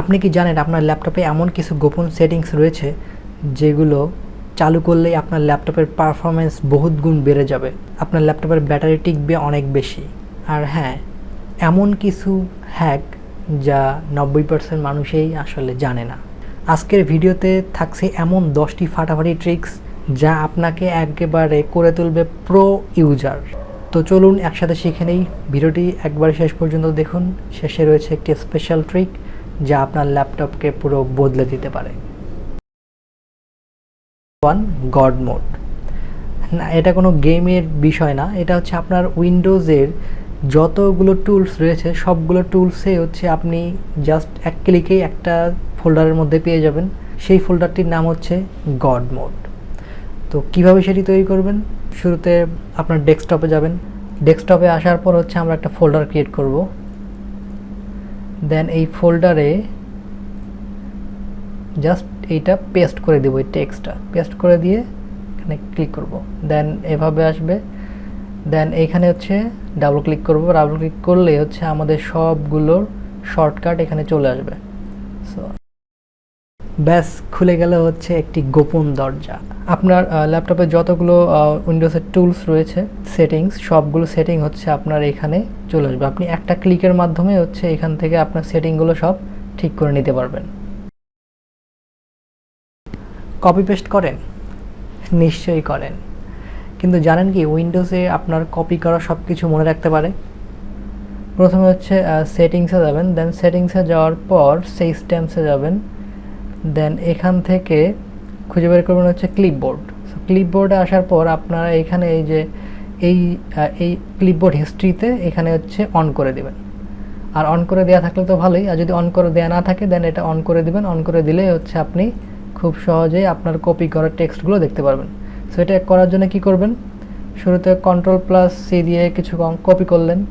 আপনি কি জানেন আপনার ল্যাপটপে এমন কিছু গোপন সেটিংস রয়েছে যেগুলো চালু করলেই আপনার ল্যাপটপের পারফরমেন্স বহুত গুণ বেড়ে যাবে? আপনার ল্যাপটপের ব্যাটারি টিকবে অনেক বেশি। আর হ্যাঁ এমন কিছু হ্যাক যা নব্বই পার্সেন্ট মানুষেই আসলে জানে না। আজকের ভিডিওতে থাকছে এমন দশটি ফাটাফাটি ট্রিক্স যা আপনাকে একেবারে করে তুলবে প্রো ইউজার তো চলুন একসাথে শিখে নেই। ভিডিওটি একবার শেষ পর্যন্ত দেখুন। শেষে রয়েছে একটি স্পেশাল ট্রিক যা আপনার ল্যাপটপকে পুরো বদলে দিতে পারে। ওয়ান গড মোড না, এটা কোনো গেমের বিষয় না, এটা হচ্ছে আপনার উইন্ডোজের যতগুলো টুলস রয়েছে, সবগুলো টুলসে হচ্ছে আপনি জাস্ট এক ক্লিকেই একটা ফোল্ডারের মধ্যে পেয়ে যাবেন। সেই ফোল্ডারটির নাম হচ্ছে গড মোড তো কীভাবে সেটি তৈরি করবেন? শুরুতে আপনার ডেস্কটপে যাবেন। ডেস্কটপে আসার পর হচ্ছে আমরা একটা ফোল্ডার ক্রিয়েট করব। দেন এই ফোল্ডারে জাস্ট এইটা পেস্ট করে দেবো, এই টেক্সটটা পেস্ট করে দিয়ে এখানে ক্লিক করব। দেন এভাবে আসবে। দেন এইখানে হচ্ছে ডাবল ক্লিক করব। ডাবল ক্লিক করলে হচ্ছে আমাদের সবগুলোর শর্টকাট এখানে চলে আসবে। সো ব্যাস, খুলে গেল হচ্ছে একটি গোপন দরজা। আপনার ল্যাপটপে যতগুলো উইন্ডোজের টুলস রয়েছে সেটিংস সবগুলো সেটিং হচ্ছে আপনার এখানে চলে আসবে। আপনি একটা ক্লিকের মাধ্যমে হচ্ছে এখান থেকে আপনার সেটিংগুলো সব ঠিক করে নিতে পারবেন। কপি পেস্ট করেন। নিশ্চয়ই করেন। কিন্তু জানেন কি উইন্ডোজে আপনার কপি করা সব কিছু মনে রাখতে পারে। প্রথমে হচ্ছে সেটিংসে যাবেন দেন সেটিংসে যাওয়ার পর, সেই সিস্টেমসে যাবেন। দেন এখান থেকে খুঁজে বের করবেন হচ্ছে ক্লিপবোর্ড ক্লিপবোর্ডে আসার পর আপনারা এখানে এই যে, এই এই ক্লিপবোর্ড হিস্ট্রিতে এখানে হচ্ছে অন করে দেবেন। আর অন করে দেওয়া থাকলে তো ভালোই। আর যদি অন করে দেওয়া না থাকে দেন এটা অন করে দিবেন। অন করে দিলে হচ্ছে আপনি খুব সহজেই আপনার কপি করা টেক্সটগুলো দেখতে পারবেন। সো এটা করার জন্য কি করবেন? শুরুতে কন্ট্রোল প্লাস সি দিয়ে কিছু কপি করলেন।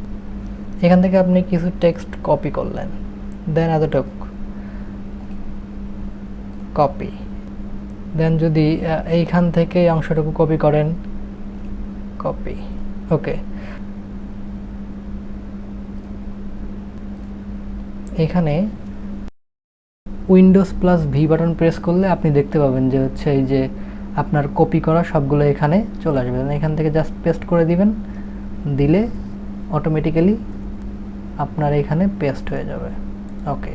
এখান থেকে আপনি কিছু টেক্সট কপি করলেন। দেন এতটুক। কপি দেন যদি এইখান থেকে অংশটুকু কপি করেন কপি ওকে এখানে Windows plus V button press করলে আপনি দেখতে পাবেন যে হচ্ছে এই যে আপনার কপি করা সবগুলো এখানে চলে আসবে। এখান থেকে জাস্ট পেস্ট করে দিবেন। দিলে অটোমেটিক্যালি আপনার এখানে পেস্ট হয়ে যাবে। ওকে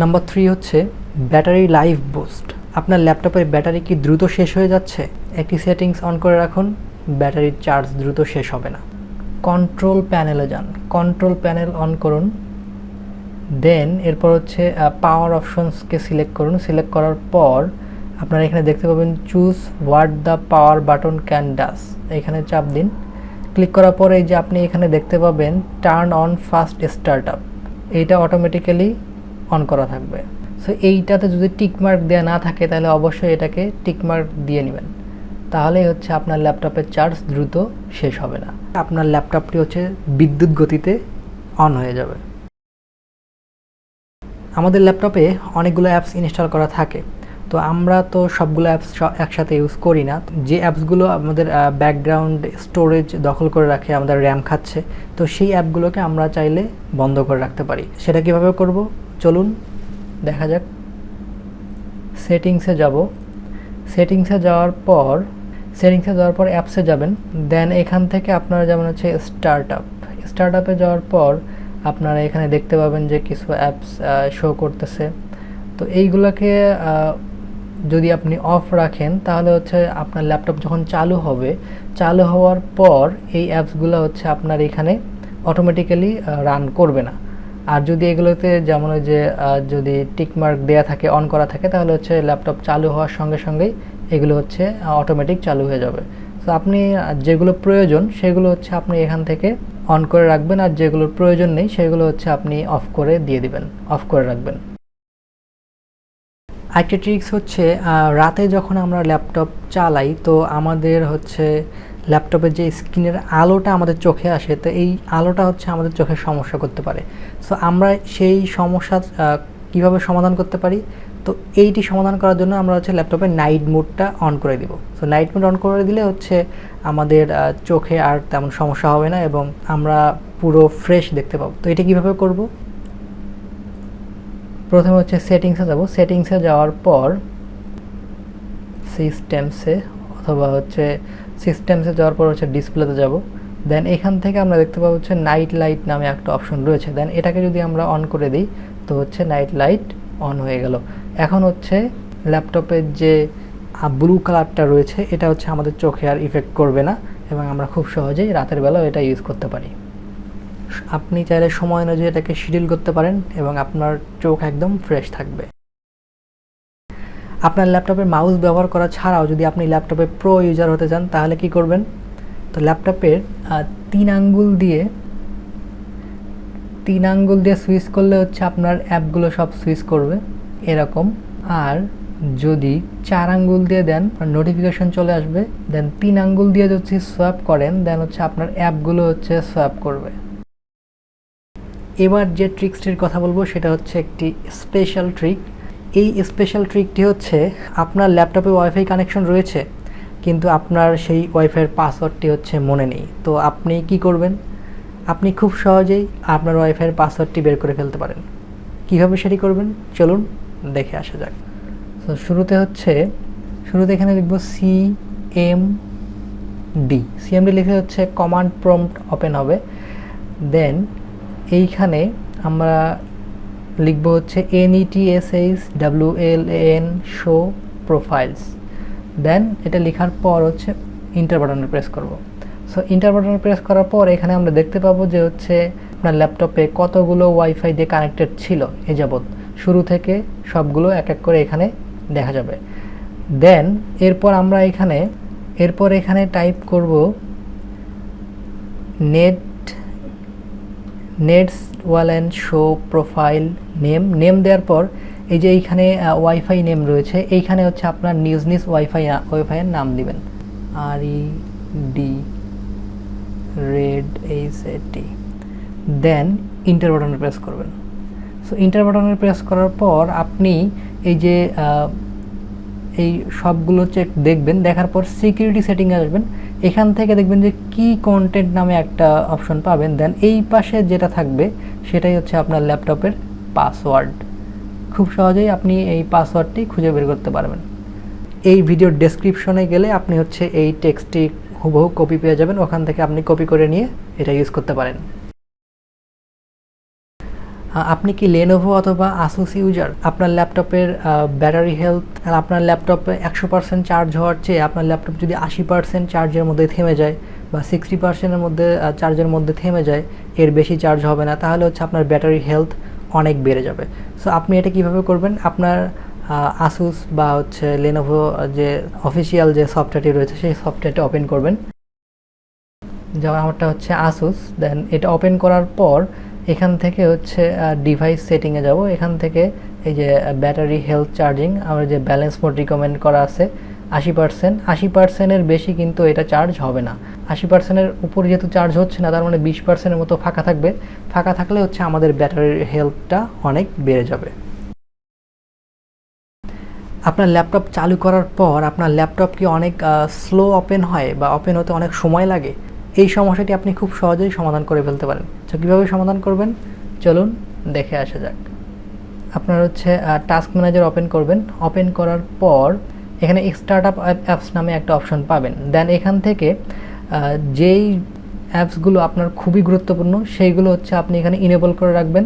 নাম্বার থ্রি হচ্ছে ব্যাটারি লাইফ বুস্ট আপনার ল্যাপটপের ব্যাটারি কি দ্রুত শেষ হয়ে যাচ্ছে? একটি সেটিংস অন করে রাখুন ব্যাটারির চার্জ দ্রুত শেষ হবে না। কন্ট্রোল প্যানেলে যান। কন্ট্রোল প্যানেল অন করুন। দেন এরপর হচ্ছে পাওয়ার অপশনসকে সিলেক্ট করুন। সিলেক্ট করার পর আপনারা এখানে দেখতে পাবেন choose what the power button can does এখানে চাপ দিন। ক্লিক করার পর এই যে আপনি এখানে দেখতে পাবেন turn on fast start up এইটা অটোমেটিক্যালি অন করা থাকবে। সো এইটাতে যদি টিকমার্ক দেওয়া না থাকে, তাহলে অবশ্যই এটাকে টিকমার্ক দিয়ে নেবেন। তাহলেই হচ্ছে আপনার ল্যাপটপের চার্জ দ্রুত শেষ হবে না। আপনার ল্যাপটপটি হচ্ছে বিদ্যুৎ গতিতে অন হয়ে যাবে। আমাদের ল্যাপটপে অনেকগুলো অ্যাপস ইনস্টল করা থাকে। তো আমরা তো সবগুলো অ্যাপস একসাথে ইউজ করি না। যে অ্যাপসগুলো আমাদের ব্যাকগ্রাউন্ড স্টোরেজ দখল করে রাখে, আমাদের র্যাম খাচ্ছে, তো সেই অ্যাপগুলোকে আমরা চাইলে বন্ধ করে রাখতে পারি। সেটা কীভাবে করব? চলুন, দেখা যাক। সেটিংসে যাব। সেটিংসে যাওয়ার পর, সেটিংসে যাওয়ার পর অ্যাপসে যাবেন। দেন এখান থেকে আপনারা যেমন হচ্ছে স্টার্ট আপ স্টার্ট আপে যাওয়ার পর আপনারা এখানে দেখতে পাবেন যে কিছু অ্যাপস শো করতেছে। তো এইগুলোকে যদি আপনি অফ রাখেন, তাহলে হচ্ছে আপনার ল্যাপটপ যখন চালু হবে, চালু হওয়ার পর এই অ্যাপসগুলো হচ্ছে আপনার এখানে অটোমেটিক্যালি রান করবে না। আর যদি এগুলোতে যেমন ওই যে যদি টিকমার্ক দেওয়া থাকে অন করা থাকে, তাহলে হচ্ছে ল্যাপটপ চালু হওয়ার সঙ্গে সঙ্গেই এগুলো হচ্ছে অটোমেটিক চালু হয়ে যাবে। তো আপনি যেগুলো প্রয়োজন, সেগুলো হচ্ছে আপনি এখান থেকে অন করে রাখবেন, আর যেগুলোর প্রয়োজন নেই, সেগুলো হচ্ছে আপনি অফ করে দিয়ে দিবেন অফ করে রাখবেন। আরেকটি ট্রিক্স হচ্ছে রাতে যখন আমরা ল্যাপটপ চালাই, তো আমাদের হচ্ছে ল্যাপটপের যে স্ক্রিনের আলোটা আমাদের চোখে আসে, তো এই আলোটা হচ্ছে আমাদের চোখের সমস্যা করতে পারে। সো আমরা সেই সমস্যা কীভাবে সমাধান করতে পারি? তো এইটি সমাধান করার জন্য আমরা হচ্ছে ল্যাপটপে নাইট মোডটা অন করে দিব। সো নাইট মোড অন করে দিলে হচ্ছে আমাদের চোখে আর তেমন সমস্যা হবে না এবং আমরা পুরো ফ্রেশ দেখতে পাবো। তো এটা কীভাবে করব? প্রথমে হচ্ছে সেটিংসে যাব। সেটিংসে যাওয়ার পর সিস্টেমসে অথবা হচ্ছে সিস্টেমসে যাওয়ার পর হচ্ছে ডিসপ্লেতে যাব। দেন এখান থেকে আমরা দেখতে পাবো হচ্ছে নাইট লাইট নামে একটা অপশন রয়েছে। দেন এটাকে যদি আমরা অন করে দিই, তো হচ্ছে নাইট লাইট অন হয়ে গেল। এখন হচ্ছে ল্যাপটপের যে ব্লু কালারটা রয়েছে, এটা হচ্ছে আমাদের চোখে আর ইফেক্ট করবে না এবং আমরা খুব সহজেই রাতের বেলাও এটা ইউজ করতে পারি। আপনি চাইলে সময় অনুযায়ী এটাকে শিডিউল করতে পারেন এবং আপনার চোখ একদম ফ্রেশ থাকবে। আপনার ল্যাপটপে মাউস ব্যবহার করা ছাড়াও যদি আপনি ল্যাপটপে প্রো ইউজার হতে চান, তাহলে কি করবেন? তো ল্যাপটপের তিন আঙ্গুল দিয়ে, তিন আঙ্গুল দিয়ে সুইচ করলে হচ্ছে আপনার অ্যাপগুলো সব সুইচ করবে, এরকম। আর যদি চার আঙ্গুল দিয়ে দেন নোটিফিকেশন চলে আসবে দেন তিন আঙ্গুল দিয়ে যদি সোয়াপ করেন দেন হচ্ছে আপনার অ্যাপগুলো হচ্ছে সোয়াপ করবে। এবার যে ট্রিক্সটির কথা বলব, সেটা হচ্ছে একটি স্পেশাল ট্রিক এই স্পেশাল ট্রিকটি হচ্ছে আপনার ল্যাপটপে ওয়াইফাই কানেকশন রয়েছে, কিন্তু আপনার সেই ওয়াইফাইয়ের পাসওয়ার্ডটি হচ্ছে মনে নেই। তো আপনি কি করবেন? আপনি খুব সহজেই আপনার ওয়াইফাইয়ের পাসওয়ার্ডটি বের করে ফেলতে পারেন। কীভাবে সেটি করবেন? চলুন দেখে আসা যাক। তো শুরুতে হচ্ছে, শুরুতে এখানে লিখব সি এম ডি সিএমডি লিখে হচ্ছে কমান্ড প্রম্পট ওপেন হবে। দেন এইখানে আমরা লিখব হচ্ছে N E T S H W L N show profiles then এটা লেখার পর হচ্ছে ইন্টার বাটনে প্রেস করব। সো ইন্টার বাটনে প্রেস করার পর এখানে আমরা দেখতে পাবো যে হচ্ছে আপনার ল্যাপটপে কতগুলো ওয়াইফাই দিয়ে কানেক্টেড ছিল এ যাবৎ। শুরু থেকে সবগুলো এক এক করে এখানে দেখা যাবে। দেন এরপর আমরা এখানে, এরপর এখানে টাইপ করব net nets wall and show, profile, name. Name দেওয়ার পর এই যে এইখানে ওয়াইফাই নেম রয়েছে, এইখানে হচ্ছে আপনার নিউজ নিউজ ওয়াইফাই ওয়াইফাইয়ের নাম দিবেন। আর E D, red H T. Then enter বাটনে প্রেস করবেন। সো, ইন্টার বাটনে প্রেস করার পর আপনি এই যে এই সবগুলো চেক দেখবেন, দেখার পর সিকিউরিটি সেটিংয়ে আসবেন। এখান থেকে দেখবেন যে কি কন্টেন্ট নামে একটা অপশন পাবেন দেন এই পাশে যেটা থাকবে, সেটাই হচ্ছে আপনার ল্যাপটপের পাসওয়ার্ড খুব সহজেই আপনি এই পাসওয়ার্ডটি খুঁজে বের করতে পারবেন। এই ভিডিওর ডেসক্রিপশনে গেলে আপনি হচ্ছে এই টেক্সটটি হুবহু কপি পেয়ে যাবেন। ওখান থেকে আপনি কপি করে নিয়ে এটা ইউজ করতে পারেন। আপনি কি লেনোভো অথবা আসুস ইউজার আপনার ল্যাপটপের ব্যাটারি হেলথ আপনার ল্যাপটপে একশো পার্সেন্ট চার্জ হওয়ার চেয়ে আপনার ল্যাপটপ যদি আশি পার্সেন্ট চার্জের মধ্যে থেমে যায় বা সিক্সটি পার্সেন্টের মধ্যে চার্জের মধ্যে থেমে যায়, এর বেশি চার্জ হবে না, তাহলে হচ্ছে আপনার ব্যাটারি হেলথ অনেক বেড়ে যাবে। সো আপনি এটা কীভাবে করবেন? আপনার আসুস বা হচ্ছে লেনোভো যে অফিসিয়াল যে সফটওয়্যারটি রয়েছে, সেই সফটওয়্যারটি ওপেন করবেন। যেমন আমারটা হচ্ছে আসুস দেন এটা ওপেন করার পর এখান থেকে হচ্ছে ডিভাইস সেটিংয়ে যাব। এখান থেকে এই যে ব্যাটারি হেলথ চার্জিং আমার যে ব্যালেন্স মোড রিকমেন্ড করা আছে, আশি পার্সেন্ট আশি পার্সেন্টের বেশি কিন্তু এটা চার্জ হবে না। আশি পার্সেন্টের উপর যেহেতু চার্জ হচ্ছে না, তার মানে বিশ পার্সেন্টের মতো ফাঁকা থাকবে। ফাঁকা থাকলে হচ্ছে আমাদের ব্যাটারির হেলথটা অনেক বেড়ে যাবে। আপনার ল্যাপটপ চালু করার পর আপনার ল্যাপটপ কি অনেক স্লো ওপেন হয় বা ওপেন হতে অনেক সময় লাগে? এই সমস্যাটি আপনি খুব সহজেই সমাধান করে ফেলতে পারেন। তো কীভাবে সমাধান করবেন? চলুন দেখে আসা যাক। আপনার হচ্ছে টাস্ক ম্যানেজার ওপেন করবেন। ওপেন করার পর এখানে স্টার্ট আপ অ্যাপস নামে একটা অপশন পাবেন। দেন এখান থেকে যেই অ্যাপসগুলো আপনার খুবই গুরুত্বপূর্ণ, সেইগুলো হচ্ছে আপনি এখানে ইনেবল করে রাখবেন।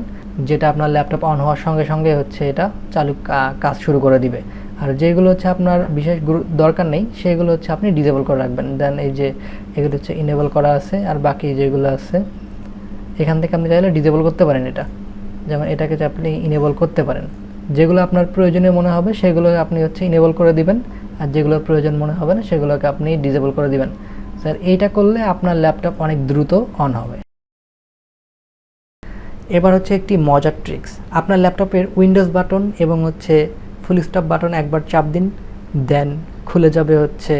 যেটা আপনার ল্যাপটপ অন হওয়ার সঙ্গে সঙ্গে হচ্ছে এটা চালু কাজ শুরু করে দিবে। আর যেগুলো হচ্ছে আপনার বিশেষ দরকার নেই, সেগুলো হচ্ছে আপনি ডিজেবল করে রাখবেন। দেন এই যে এগুলো হচ্ছে ইনেবল করা আছে, আর বাকি যেগুলো আছে, এখান থেকে আপনি চাইলে ডিজেবল করতে পারেন এটা। যেমন এটাকে আপনি ইনেবল করতে পারেন। যেগুলো আপনার প্রয়োজনীয় মনে হবে, সেগুলো আপনি হচ্ছে ইনেবল করে দিবেন। আর যেগুলো প্রয়োজন মনে হবে না, সেগুলোকে আপনি ডিজেবল করে দিবেন। স্যার এইটা করলে আপনার ল্যাপটপ অনেক দ্রুত অন হবে। এবার হচ্ছে একটি মজার ট্রিক্স আপনার ল্যাপটপের উইন্ডোজ বাটন এবং হচ্ছে ফুল স্টপ বাটন একবার চাপ দিন, দেন খুলে যাবে হচ্ছে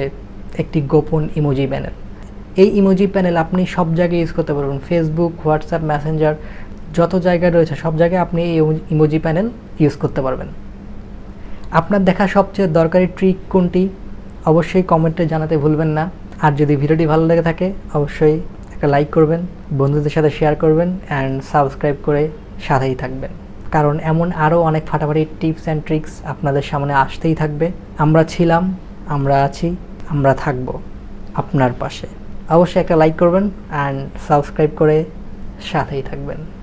একটি গোপন ইমোজি প্যানেল এই ইমোজি প্যানেল আপনি সব জায়গায় ইউজ করতে পারবেন। ফেসবুক হোয়াটসঅ্যাপ মেসেঞ্জার যত জায়গায় রয়েছে, সব জায়গায় আপনি এই ইমোজি প্যানেল ইউজ করতে পারবেন। আপনার দেখা সবচেয়ে দরকারি ট্রিক কোনটি? অবশ্যই কমেন্টে জানাতে ভুলবেন না। আর যদি ভিডিওটি ভালো লেগে থাকে, অবশ্যই একটা লাইক করবেন, বন্ধুদের সাথে শেয়ার করবেন অ্যান্ড সাবস্ক্রাইব করে সাথেই থাকবেন। কারণ এমন আরও অনেক ফাটাফাটি টিপস অ্যান্ড ট্রিক্স আপনাদের সামনে আসতেই থাকবে। আমরা ছিলাম, আমরা আছি, আমরা থাকব আপনার পাশে। অবশ্যই একটা লাইক করবেন অ্যান্ড সাবস্ক্রাইব করে সাথেই থাকবেন।